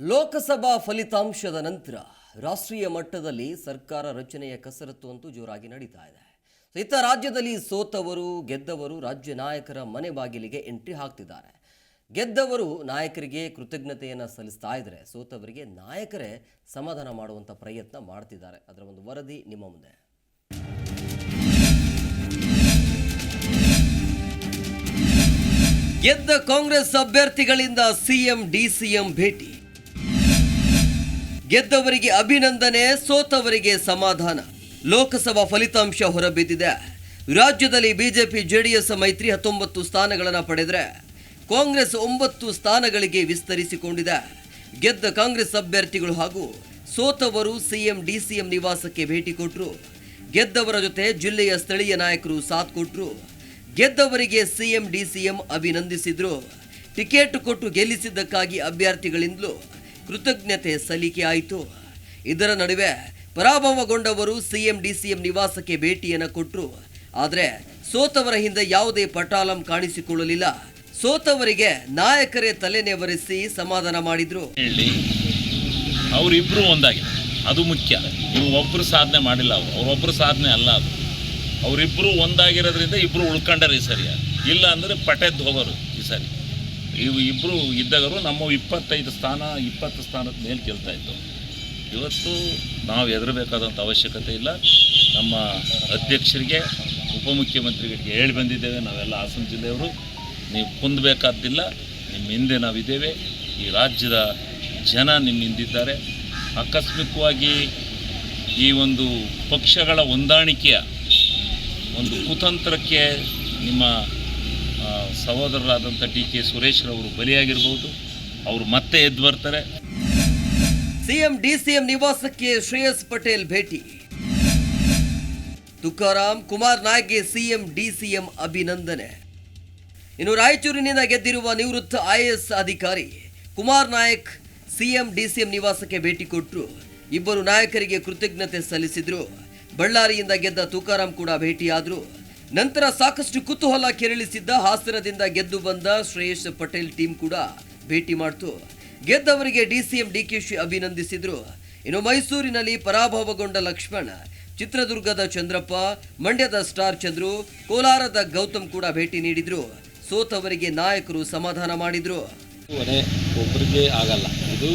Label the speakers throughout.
Speaker 1: ಲೋಕಸಭಾ ಫಲಿತಾಂಶದ ನಂತರ ರಾಷ್ಟ್ರೀಯ ಮಟ್ಟದಲ್ಲಿ ಸರ್ಕಾರ ರಚನೆಯ ಕಸರತ್ತು ಅಂತೂ ಜೋರಾಗಿ ನಡೀತಾ ಇದೆ. ಇತ್ತ ರಾಜ್ಯದಲ್ಲಿ ಸೋತವರು, ಗೆದ್ದವರು ರಾಜ್ಯ ನಾಯಕರ ಮನೆ ಬಾಗಿಲಿಗೆ ಎಂಟ್ರಿ ಹಾಕ್ತಿದ್ದಾರೆ. ಗೆದ್ದವರು ನಾಯಕರಿಗೆ ಕೃತಜ್ಞತೆಯನ್ನು ಸಲ್ಲಿಸ್ತಾ ಇದ್ದಾರೆ ಸೋತವರಿಗೆ ನಾಯಕರೇ ಸಮಾಧಾನ ಮಾಡುವಂಥ ಪ್ರಯತ್ನ ಮಾಡ್ತಿದ್ದಾರೆ. ಅದರ ಒಂದು ವರದಿ ನಿಮ್ಮ ಮುಂದೆ. ಗೆದ್ದ ಕಾಂಗ್ರೆಸ್ ಅಭ್ಯರ್ಥಿಗಳಿಂದ ಸಿಎಂ, ಡಿಸಿಎಂ ಭೇಟಿ. ಗೆದ್ದವರಿಗೆ ಅಭಿನಂದನೆ, ಸೋತವರಿಗೆ ಸಮಾಧಾನ. ಲೋಕಸಭಾ ಫಲಿತಾಂಶ ಹೊರಬಿದ್ದಿದೆ. ರಾಜ್ಯದಲ್ಲಿ ಬಿಜೆಪಿ, ಜೆಡಿಎಸ್ ಮೈತ್ರಿ ಹತ್ತೊಂಬತ್ತು ಸ್ಥಾನಗಳನ್ನು ಪಡೆದರೆ ಕಾಂಗ್ರೆಸ್ ಒಂಬತ್ತು ಸ್ಥಾನಗಳಿಗೆ ವಿಸ್ತರಿಸಿಕೊಂಡಿದೆ. ಗೆದ್ದ ಕಾಂಗ್ರೆಸ್ ಅಭ್ಯರ್ಥಿಗಳು ಹಾಗೂ ಸೋತವರು ಸಿಎಂ, ಡಿಸಿಎಂ ನಿವಾಸಕ್ಕೆ ಭೇಟಿ ಕೊಟ್ಟರು ಗೆದ್ದವರ ಜೊತೆ ಜಿಲ್ಲೆಯ ಸ್ಥಳೀಯ ನಾಯಕರು ಸಾಥ್ ಕೊಟ್ಟರು ಗೆದ್ದವರಿಗೆ ಸಿಎಂ, ಡಿಸಿಎಂ ಅಭಿನಂದಿಸಿದ್ರು. ಟಿಕೆಟ್ ಕೊಟ್ಟು ಗೆಲ್ಲಿಸಿದ್ದಕ್ಕಾಗಿ ಅಭ್ಯರ್ಥಿಗಳಿಂದಲೂ ಕೃತಜ್ಞತೆ ಸಲ್ಲಿಕೆ ಆಯಿತು. ಇದರ ನಡುವೆ ಪರಾಭವಗೊಂಡವರು ಸಿಎಂ, ಡಿಸಿಎಂ ನಿವಾಸಕ್ಕೆ ಭೇಟಿಯನ್ನು ಕೊಟ್ಟರು ಆದರೆ ಸೋತವರ ಹಿಂದೆ ಯಾವುದೇ ಪಟಾಲಂ ಕಾಣಿಸಿಕೊಳ್ಳಲಿಲ್ಲ. ಸೋತವರಿಗೆ ನಾಯಕರೇ ತಲೆನೆವರಿಸಿ ಸಮಾಧಾನ ಮಾಡಿದ್ರು.
Speaker 2: ಅವರಿಬ್ಬರು ಒಂದಾಗಿದೆ ಅದು ಮುಖ್ಯ. ಇವು ಒಬ್ಬರು ಸಾಧನೆ ಮಾಡಿಲ್ಲ ಅವರು. ಅವರೊಬ್ಬರು ಸಾಧನೆ ಅಲ್ಲ ಅದು. ಅವರಿಬ್ಬರು ಒಂದಾಗಿರೋದ್ರಿಂದ ಇಬ್ಬರು ಉಳ್ಕೊಂಡಾರೆ ಈ ಸರಿ ಇಲ್ಲ ಅಂದರೆ ಪಟೆದ್ದು ಹೋಗೋರು ಈ ಸರಿ. ಇವು ಇಬ್ಬರು ಇದ್ದಾಗರು ನಮ್ಮ ಇಪ್ಪತ್ತೈದು ಸ್ಥಾನ, ಇಪ್ಪತ್ತು ಸ್ಥಾನದ ಮೇಲೆ ಗೆಲ್ತಾ ಇತ್ತು. ಇವತ್ತು ನಾವು ಹೆದರಬೇಕಾದಂಥ ಅವಶ್ಯಕತೆ ಇಲ್ಲ. ನಮ್ಮ ಅಧ್ಯಕ್ಷರಿಗೆ, ಉಪಮುಖ್ಯಮಂತ್ರಿಗಳಿಗೆ ಹೇಳಿ ಬಂದಿದ್ದೇವೆ. ನಾವೆಲ್ಲ ಹಾಸನ ಜಿಲ್ಲೆಯವರು. ನೀವು ಕುಂದಬೇಕಾದ್ದಿಲ್ಲ. ನಿಮ್ಮ ಹಿಂದೆ ನಾವಿದ್ದೇವೆ. ಈ ರಾಜ್ಯದ ಜನ ನಿಮ್ಮ ಹಿಂದಿದ್ದಾರೆ. ಆಕಸ್ಮಿಕವಾಗಿ ಈ ಒಂದು ಪಕ್ಷಗಳ ಹೊಂದಾಣಿಕೆಯ ಒಂದು ಕುತಂತ್ರಕ್ಕೆ ನಿಮ್ಮ ಸಹೋದರರಾದಂಥ ಡಿ ಕೆ ಸುರೇಶ್ರವರು ಬಲಿಯಾಗಿರ್ಬೋದು. ಅವರು ಮತ್ತೆ ಎದ್ದು ಬರ್ತಾರೆ.
Speaker 1: ಸಿಎಂ ಡಿಸಿಎಂ ನಿವಾಸಕ್ಕೆ ಶ್ರೇಯಸ್ ಪಟೇಲ್ ಭೇಟಿ. ತುಕಾರಾಮ್ ಕುಮಾರ್ ನಾಯ್ಗೆ ಸಿಎಂ ಡಿಸಿಎಂ ಅಭಿನಂದನೆ. ಇನ್ನು ರಾಯಚೂರಿನಿಂದ ಗೆದ್ದಿರುವ ನಿವೃತ್ತ ಐಎಎಸ್ ಅಧಿಕಾರಿ ಕುಮಾರ್ ನಾಯಕ್ ಸಿಎಂ ಡಿಸಿಎಂ ನಿವಾಸಕ್ಕೆ ಭೇಟಿ ಕೊಟ್ಟರು ಇಬ್ಬರು ನಾಯಕರಿಗೆ ಕೃತಜ್ಞತೆ ಸಲ್ಲಿಸಿದ್ರು. ಬಳ್ಳಾರಿಯಿಂದ ಗೆದ್ದ ತುಕಾರಾಂ ಕೂಡ ಭೇಟಿಯಾದ್ರು. ನಂತರ ಸಾಕಷ್ಟು ಕುತೂಹಲ ಕೆರಳಿಸಿದ್ದ ಹಾಸನದಿಂದ ಗೆದ್ದು ಬಂದ ಶ್ರೇಯಸ್ ಪಟೇಲ್ ಟೀಮ್ ಕೂಡ ಭೇಟಿ ಮಾಡ್ತು. ಗೆದ್ದವರಿಗೆ ಡಿಸಿಎಂ ಡಿಕೆಶಿ ಅಭಿನಂದಿಸಿದ್ರು. ಇನ್ನು ಮೈಸೂರಿನಲ್ಲಿ ಪರಾಭವಗೊಂಡ ಲಕ್ಷ್ಮಣ, ಚಿತ್ರದುರ್ಗದ ಚಂದ್ರಪ್ಪ, ಮಂಡ್ಯದ ಸ್ಟಾರ್ ಚಂದ್ರು, ಕೋಲಾರದ ಗೌತಮ್ ಕೂಡ ಭೇಟಿ ನೀಡಿದ್ರು. ಸೋತವರಿಗೆ ನಾಯಕರು ಸಮಾಧಾನ ಮಾಡಿದ್ರು.
Speaker 3: ಒಬ್ಬರಿಗೆ ಆಗಲ್ಲ. ಇದು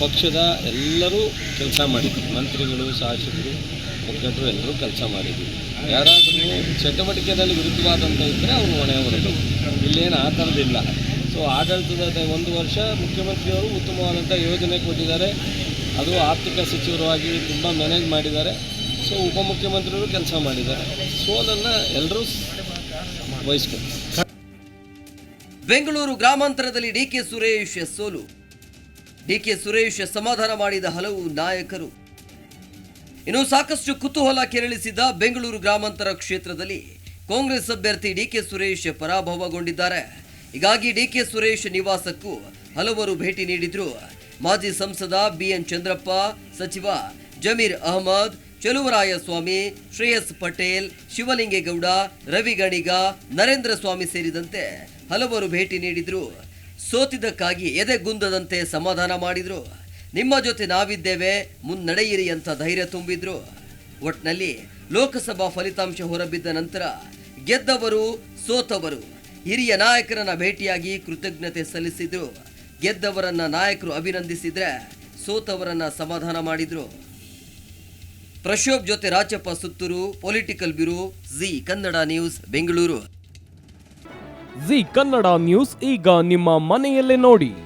Speaker 3: ಪಕ್ಷದ ಎಲ್ಲರೂ ಕೆಲಸ ಮಾಡಿದ್ರು. ಮಂತ್ರಿಗಳು, ಶಾಸಕರು ಮುಖಂಡರು ಎಲ್ಲರೂ ಕೆಲಸ ಮಾಡಿದ್ವಿ ಯಾರಾದರೂ ಚಟುವಟಿಕೆಯಲ್ಲಿ ವಿರುದ್ಧವಾದಂಥ ಇದ್ದರೆ ಅವರು ಹೊಣೆ ಹೊರಟು. ಇಲ್ಲೇನು ಆ ಥರದಿಲ್ಲ ಸೊ ಆಡಳಿತದ ಒಂದು ವರ್ಷ ಮುಖ್ಯಮಂತ್ರಿಯವರು ಉತ್ತಮವಾದಂಥ ಯೋಜನೆ ಕೊಟ್ಟಿದ್ದಾರೆ. ಅದು ಆರ್ಥಿಕ ಸಚಿವರಾಗಿ ತುಂಬ ಮ್ಯಾನೇಜ್ ಮಾಡಿದ್ದಾರೆ. ಸೊ ಉಪಮುಖ್ಯಮಂತ್ರಿಗಳು ಕೆಲಸ ಮಾಡಿದ್ದಾರೆ. ಸೋಲನ್ನು ಎಲ್ಲರೂ ವಹಿಸ್ಕೊಂಡು
Speaker 1: ಬೆಂಗಳೂರು ಗ್ರಾಮಾಂತರದಲ್ಲಿ ಡಿಕೆ ಸುರೇಶ್ ಸೋಲು ಡಿ ಕೆ ಸುರೇಶ್ ಸಮಾಧಾನ ಮಾಡಿದ ಹಲವು ನಾಯಕರು. ಇನ್ನು ಸಾಕಷ್ಟು ಕುತೂಹಲ ಕೆರಳಿಸಿದ ಬೆಂಗಳೂರು ಗ್ರಾಮಾಂತರ ಕ್ಷೇತ್ರದಲ್ಲಿ ಕಾಂಗ್ರೆಸ್ ಅಭ್ಯರ್ಥಿ ಡಿಕೆ ಸುರೇಶ್ ಪರಾಭವಗೊಂಡಿದ್ದಾರೆ. ಹೀಗಾಗಿ ಡಿಕೆ ಸುರೇಶ್ ನಿವಾಸಕ್ಕೂ ಹಲವರು ಭೇಟಿ ನೀಡಿದ್ರು. ಮಾಜಿ ಸಂಸದ ಬಿಎನ್ ಚಂದ್ರಪ್ಪ, ಸಚಿವ ಜಮೀರ್ ಅಹಮದ್, ಚಲುವರಾಯಸ್ವಾಮಿ, ಶ್ರೇಯಸ್ ಪಟೇಲ್, ಶಿವಲಿಂಗೇಗೌಡ, ರವಿ ಗಣಿಗ, ನರೇಂದ್ರ ಸ್ವಾಮಿ ಸೇರಿದಂತೆ ಹಲವರು ಭೇಟಿ ನೀಡಿದ್ರು. ಸೋತಿದ್ದಕ್ಕಾಗಿ ಎದೆಗುಂದದಂತೆ ಸಮಾಧಾನ ಮಾಡಿದ್ರು. ನಿಮ್ಮ ಜೊತೆ ನಾವಿದ್ದೇವೆ ಮುನ್ನಡೆಯಿರಿ ಅಂತ ಧೈರ್ಯ ತುಂಬಿದ್ರು. ಒಟ್ನಲ್ಲಿ ಲೋಕಸಭಾ ಫಲಿತಾಂಶ ಹೊರಬಿದ್ದ ನಂತರ ಗೆದ್ದವರು ಸೋತವರು. ಹಿರಿಯ ನಾಯಕರನ್ನ ಭೇಟಿಯಾಗಿ ಕೃತಜ್ಞತೆ ಸಲ್ಲಿಸಿದ್ರು. ಗೆದ್ದವರನ್ನ ನಾಯಕರು ಅಭಿನಂದಿಸಿದ್ರೆ ಸೋತವರನ್ನ ಸಮಾಧಾನ ಮಾಡಿದ್ರು. ಪ್ರಶೋಭ್ ಜೊತೆ Rachappa Sutturu, political bureau, Zee Kannada news, Bengaluru.
Speaker 4: Zee Kannada news, ಈಗ ನಿಮ್ಮ ಮನೆಯಲ್ಲೇ ನೋಡಿ.